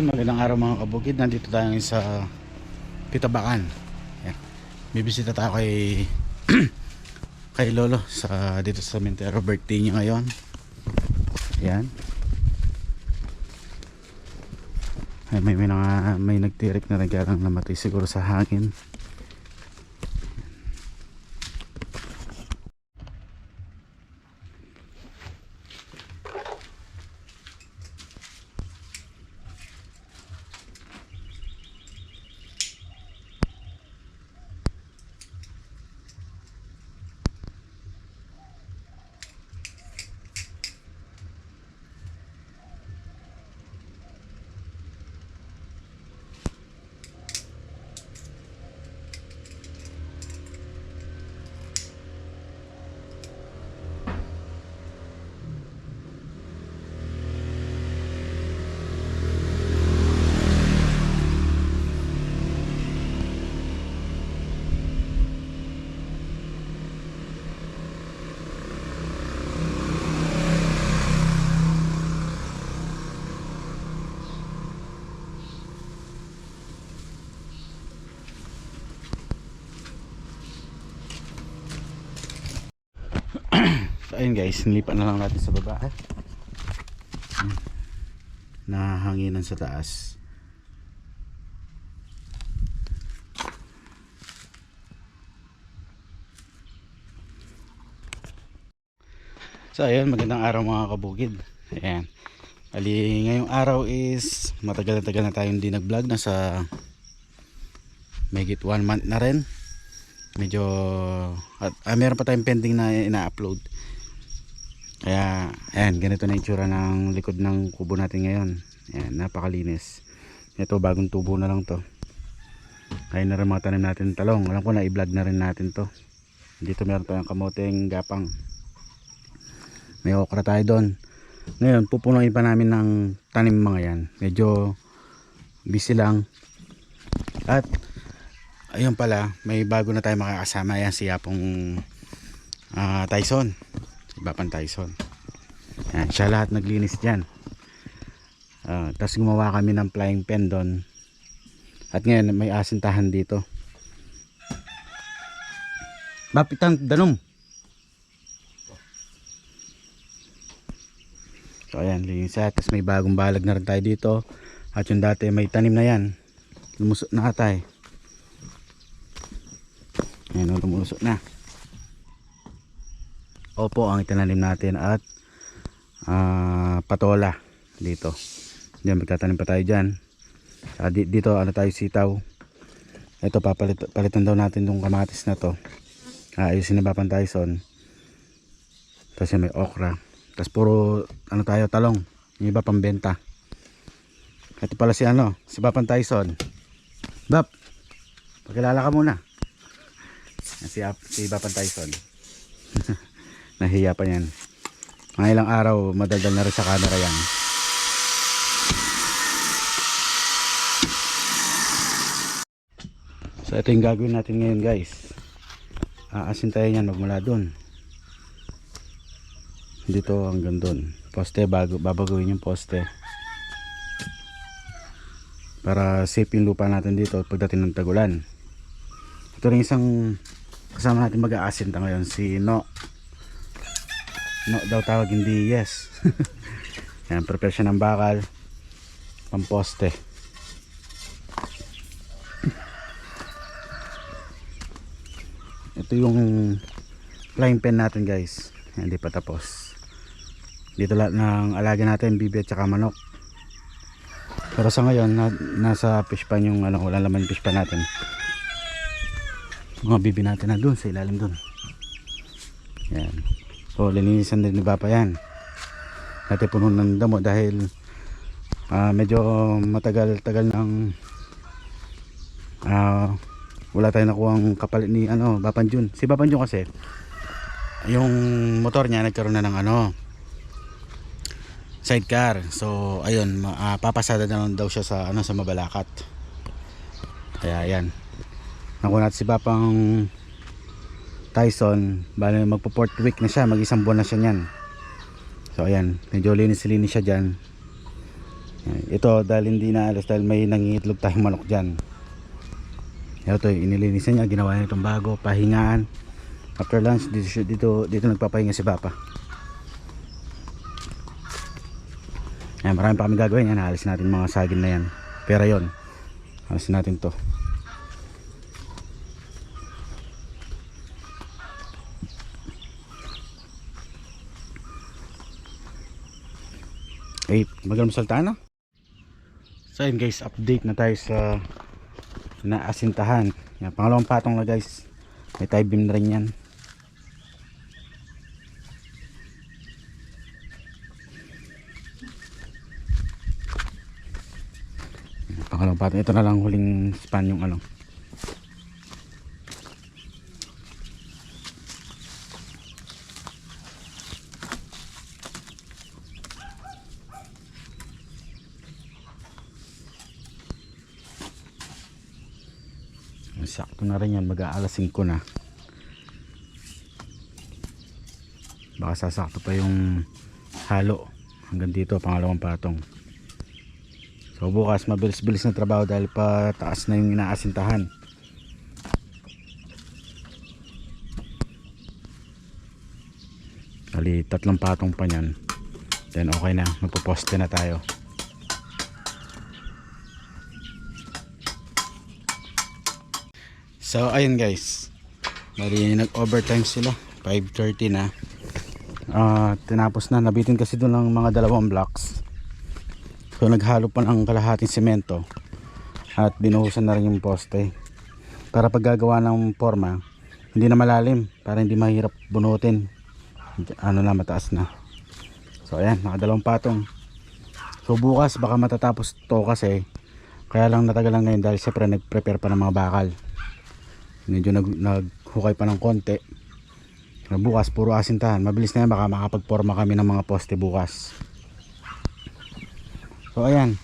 Ayun, magandang araw mga kabukid. Nandito tayo ngayon sa Pitabakan. Yan. Bibisita tayo kay kay Lolo sa dito sa Cementerio birthday niya ngayon. Yan. Ay, may may, mga, may nagtirik na lang namatay siguro sa hangin. So ayun guys, nilipat na lang natin sa baba. Hmm. Nahanginan sa taas. So ayun, magandang araw mga kabukid. Ayan. Ali, ngayong araw is matagal na tagal na tayong hindi nag-vlog. Nasa megit one month na rin. Medyo, at, ah, meron pa tayong pending na ina-upload. Kaya, ayan, ganito na itsura ng likod ng kubo natin ngayon. Ayan, napakalinis. Ito, bagong tubo na lang to. Ayun na rin mga tanim natin talong. Alam ko na i-vlog na rin natin to. Dito meron tayong kamoteng gapang. May okra tayo doon. Ngayon, pupunuin pa namin ng tanim mga yan. Medyo busy lang. At, ayun pala, may bago na tayo makakasama. Yan si Yapong ah, Tyson. Iba pang Tyson. Yan, siya lahat naglinis dyan. Ah, Tapos gumawa kami ng flying pen doon. At ngayon may asintahan dito. Bapitan danom. So ayan, linis siya. Tapos may bagong balag na rin tayo dito. At yung dati may tanim na yan. Lumusot na ata eh. Ayan, oh, lumusot na. Opo ang itinanim natin at ah, patola dito. Diyan magtatanim pa tayo diyan. Sa di- dito ano tayo sitaw. Ito papalit palitan daw natin tong kamatis na to. Ayusin ni Papan Tyson. Tapos yan may okra. Tapos puro ano tayo talong. Yung iba pambenta. Ito pala si ano, si Papan Tyson. Bap. Pakilala ka muna. Si, si Papan Tyson. Nahiya pa yan. Mga ilang araw, madaldal na rin sa camera yan. So ito yung gagawin natin ngayon guys. Aasin tayo yan magmula dun. Dito hanggang dun. Poste, bago, babaguhin yung poste. Para safe yung lupa natin dito pagdating ng tagulan. Ito rin isang kasama natin mag-aasinta ngayon si No. No daw tawag hindi yes. Yan, prepare siya ng bakal. Pamposte. Ito yung flying pen natin guys. Hindi pa tapos. Dito lahat ng alaga natin, bibi at saka manok. Pero sa ngayon, na, nasa fish pan yung ano, wala laman fish pan natin. Mga bibi natin na dun, sa ilalim dun. Yan. So, linisan din ni Papa yan. Dati puno ng damo dahil ah, medyo matagal-tagal ng ah, wala tayong nakuhang kapalit ni ano, Papan Jun. Si Papan Jun kasi yung motor niya nagkaroon na ng ano sidecar. So, ayun, ah, papasada na lang daw siya sa ano sa Mabalacat. Kaya yan. Nakuha natin si Papang Tyson. Bale magpo fourth week na siya. Mag isang buwan na siya niyan. So ayan. Medyo linis-linis siya dyan. Ito dahil hindi na alas dahil may nangingitlog tayong manok dyan. Ito inilinisan niya, ginawa niya itong bago, pahingaan. After lunch, dito, dito, dito nagpapahinga si Papa. Ayan, marami pa kami gagawin. Yan, aalisin natin mga sagin na yan. Pera yon. Aalisin natin to. Okay, magalang salta na. So yun guys, update na tayo sa naasintahan. Yan, pangalawang patong na guys. May tie beam na rin yan. Pangalawang patong. Ito na lang huling span yung ano. Na rin yan. Mag-aalas 5 na. Baka sasakto pa yung halo. Hanggang dito, pangalawang patong. So bukas, mabilis-bilis na trabaho dahil pa taas na yung inaasintahan. Kali tatlong patong pa niyan. Then okay na, magpo-poste na tayo. So ayun guys. Bali nag-overtime sila. 5:30 na. Ah, tinapos na nabitin kasi doon ng mga dalawang blocks. So naghalo pa ng kalahating semento at binuhusan na rin yung poste. Para pag gagawa ng forma, hindi na malalim para hindi mahirap bunutin. Ano na mataas na. So ayan, nakadalawang patong. So bukas baka matatapos to kasi kaya lang natagalan ngayon dahil siyempre nag-prepare pa ng mga bakal medyo nag, naghukay pa ng konti. Bukas puro asintahan. Mabilis na yan baka makapagporma kami ng mga poste bukas. So ayan.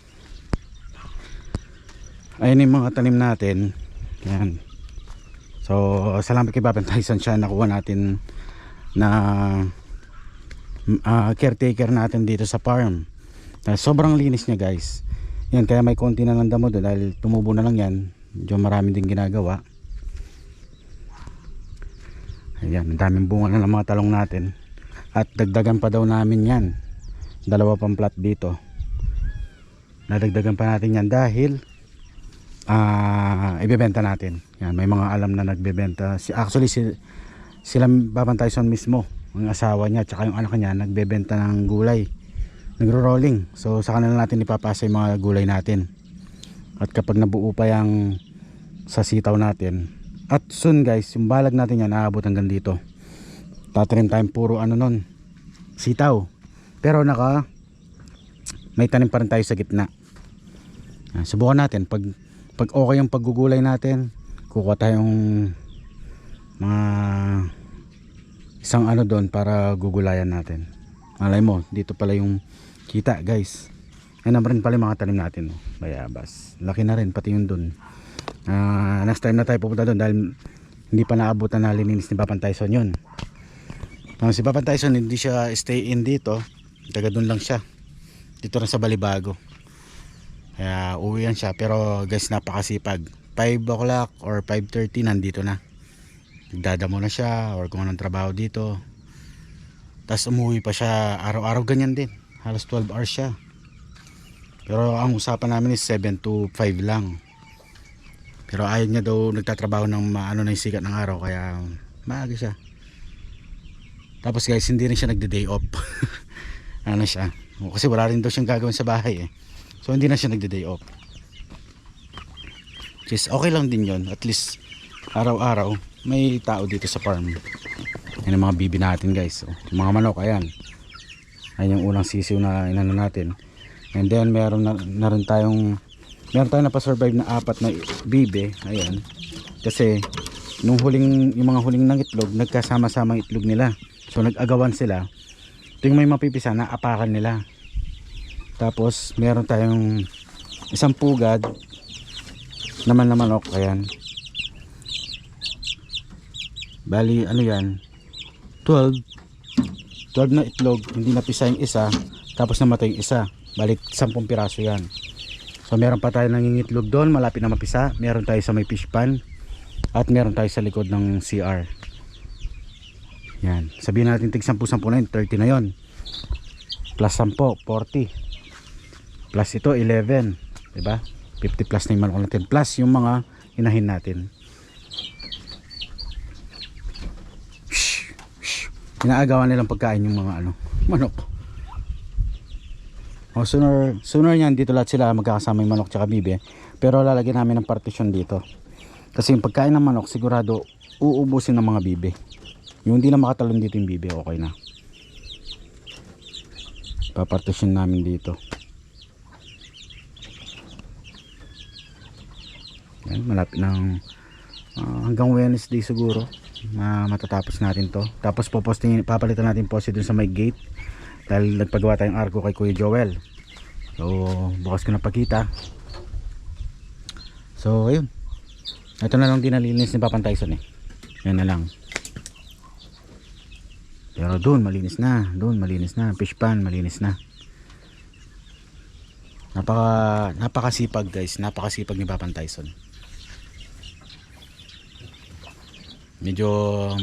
Ayan yung mga tanim natin. Ayan. So salamat kay Baben Tyson siya nakuha natin na ah, caretaker natin dito sa farm. Sobrang linis niya guys. Yan kaya may konti na lang damo doon dahil tumubo na lang yan. Medyo marami din ginagawa Ayan, ang daming bunga na ng mga talong natin. At dagdagan pa daw namin yan. Dalawa pang plat dito. Nadagdagan pa natin yan dahil ah ibebenta natin. Yan, may mga alam na nagbebenta. Si, actually, si, sila Baban Tyson mismo, ang asawa niya, tsaka yung anak niya, nagbebenta ng gulay. Nagro-rolling. So, sa kanila natin ipapasa yung mga gulay natin. At kapag nabuo pa yung sa sitaw natin, at soon guys, yung balag natin yan aabot hanggang dito. Tatanim tayong puro ano nun, sitaw. Pero naka may tanim pa rin tayo sa gitna. Ah, Subukan natin pag pag okay yung paggugulay natin, kukuha tayong mga isang ano doon para gugulayan natin. Malay mo, dito pala yung kita guys. Yan naman rin pala yung mga tanim natin. oh. Bayabas. Laki na rin pati yung doon. Ah, next time na tayo pupunta doon dahil hindi pa naabutan na lininis ni Papan Tyson yun. Ah, si Papan Tyson hindi siya stay in dito. Taga doon lang siya. Dito rin sa Balibago. Kaya uwi yan siya. Pero guys napakasipag. 5 o'clock or 5.30 nandito na. Nagdadamo na siya or kung anong trabaho dito. Tapos umuwi pa siya araw-araw ganyan din. Halos 12 hours siya. Pero ang usapan namin is 7 to 5 lang. Pero ayaw niya daw nagtatrabaho ng maano na yung sikat ng araw kaya maaga siya. Tapos guys, hindi rin siya nagde-day off. ano siya? Kasi wala rin daw siyang gagawin sa bahay eh. So hindi na siya nagde-day off. Which okay lang din yon At least araw-araw may tao dito sa farm. Yan ang mga bibi natin guys. O, yung mga manok, ayan. Ayan yung unang sisiw na inano natin. And then meron na, na rin tayong meron tayong napasurvive na apat na bibe ayan. Kasi nung huling yung mga huling ng itlog nagkasama-sama itlog nila. So nag-agawan sila. Ito yung may mapipisa na apakan nila. Tapos meron tayong isang pugad naman na manok ayan. Bali ano yan? 12 12 na itlog hindi napisa yung isa tapos namatay yung isa. Balik 10 piraso yan. So meron pa tayo nangingitlog doon, malapit na mapisa. Meron tayo sa may fish pan. At meron tayo sa likod ng CR. Yan. Sabihin natin tig 10-10 na yun, 30 na yun. Plus 10, 40. Plus ito, 11. Diba? 50 plus na yung manok natin. Plus yung mga inahin natin. Inaagawan nilang pagkain yung mga ano, manok. O sooner, sooner niyan dito lahat sila magkakasama yung manok tsaka bibe. Pero lalagyan namin ng partition dito. Kasi yung pagkain ng manok sigurado uubusin ng mga bibe. Yung hindi na makatalon dito yung bibe, okay na. Papartition namin dito. Yan, malapit ng ah, hanggang Wednesday siguro na matatapos natin to. Tapos poposting, papalitan natin poste dun sa may gate dahil nagpagawa tayong arko kay Kuya Joel. So, bukas ko na pagkita. So, ayun. Ito na lang din nalinis ni Papan Tyson eh. Yan na lang. Pero doon malinis na, doon malinis na, fish pan malinis na. Napaka napakasipag guys, napakasipag ni Papan Tyson. Medyo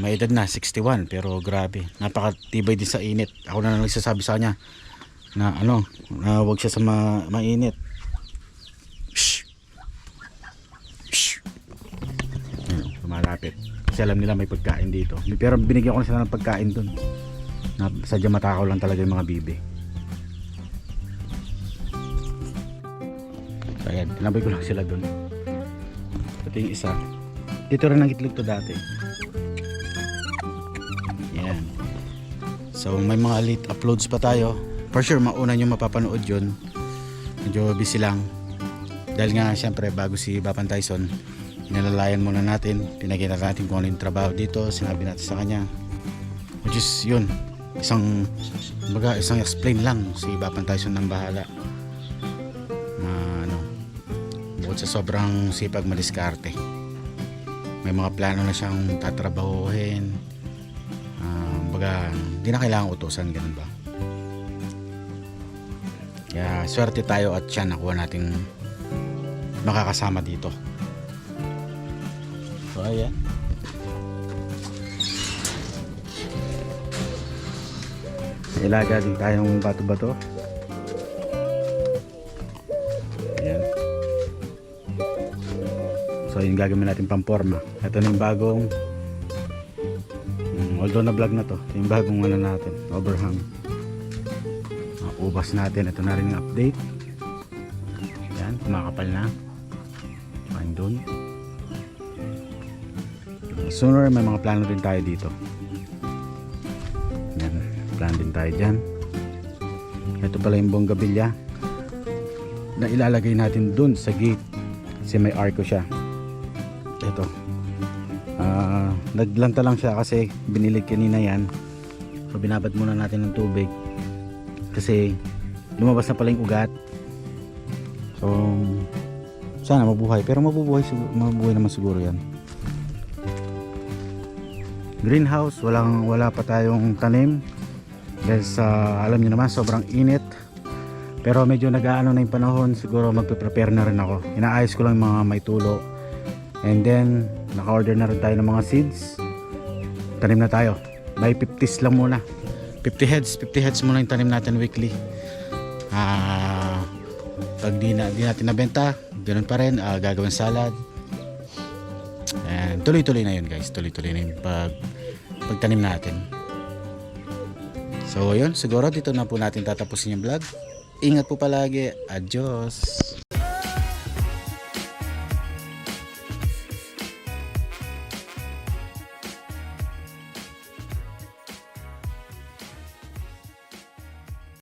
may edad na 61 pero grabe, napakatibay din sa init. Ako na nagsasabi sa kanya na ano, na wag siya sa ma mainit. Shh. Shh. Ayun, lumalapit. Kasi alam nila may pagkain dito. Pero binigyan ko na sila ng pagkain dun. Na sadya matakaw lang talaga yung mga bibi. So ayan, tinabay ko lang sila dun. Ito yung isa. Dito rin ang itlog to dati. Yan. So may mga late uploads pa tayo. For sure, mauna nyo mapapanood yun. Medyo busy lang. Dahil nga siyempre bago si Bapan Tyson, nilalayan muna natin. Pinakita natin kung ano yung trabaho dito. Sinabi natin sa kanya. Which is yun. Isang, baga, isang explain lang. Si Bapan Tyson ng bahala. Na ano, bukod sa sobrang sipag madiskarte. May mga plano na siyang tatrabahuhin. Ah, baga, hindi na kailangan utusan, ganun ba? Kaya swerte tayo at siya nakuha nating makakasama dito. So ayan. Ilaga din tayong bato-bato. So yung gagawin natin pamporma. Ito na yung bagong mm, although na vlog na to. Yung bagong ano natin. Overhang. Mga ubas natin. Ito na rin yung update. Yan. Kumakapal na. Fine dun. Sooner may mga plano din tayo dito. Yan. Plan din tayo dyan. Ito pala yung bonggabilya na ilalagay natin dun sa gate kasi may arco siya ito. Ah, naglanta lang siya kasi binilig kanina yan. So binabad muna natin ng tubig. Kasi lumabas na pala yung ugat. So sana mabuhay. Pero mabubuhay, mabubuhay naman siguro yan. Greenhouse walang wala pa tayong tanim. Dahil sa alam niyo naman sobrang init. Pero medyo nag-aano na yung panahon. Siguro magpe-prepare na rin ako. Inaayos ko lang mga may tulo and then naka-order na rin tayo ng mga seeds. Tanim na tayo. May 50s lang muna. 50 heads 50 heads muna yung tanim natin weekly. Ah pag di, na, di natin nabenta ganun pa rin ah, gagawin salad. And tuloy-tuloy na yun guys. Tuloy-tuloy na yun pag pagtanim natin. So yun, siguro dito na po natin tatapusin yung vlog. Ingat po palagi. Adios.